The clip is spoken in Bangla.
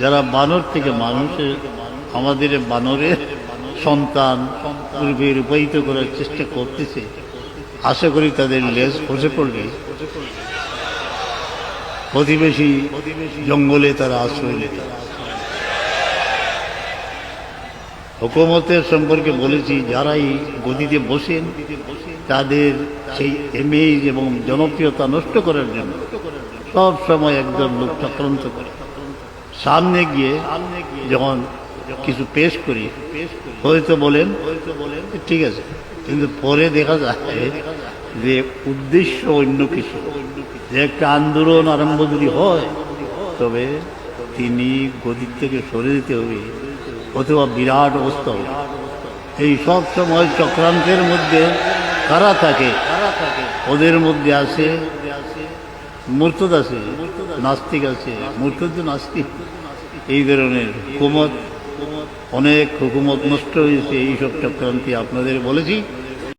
যারা বানর থেকে মানুষের আমাদের বানরের সন্তান পূর্বে রূপায়িত করার চেষ্টা করতেছে। আশা করি তাদের লেজ খসে পড়বে। প্রতিবেশী জঙ্গলে তারা আশ্রয় নেবে হুকুমতের সম্পর্কে বলেছি, যারাই গদিতে বসেন, তাদের সেই ইমেজ এবং জনপ্রিয়তা নষ্ট করার জন্য সব সময় একজন লোক চক্রান্ত করে। সামনে গিয়ে যখন কিছু পেশ করি হয়তো বলেন ঠিক আছে কিন্তু পরে দেখা যায় যে উদ্দেশ্য অন্য কিছু। যে একটা আন্দোলন আরম্ভ যদি হয় তবে তিনি গদির থেকে সরে দিতে হবে অথবা বিরাট অবস্থা হবে। এই সব সময় চক্রান্তের মধ্যে কারা থাকে ওদের মধ্যে আছে মূর্তদ আছে, নাস্তিক আছে, মূর্তদ নাস্তিক। এই ধরনের হুকুমত, অনেক হুকুমত নষ্ট হয়েছে এইসব চক্রান্তি আপনাদের বলেছি।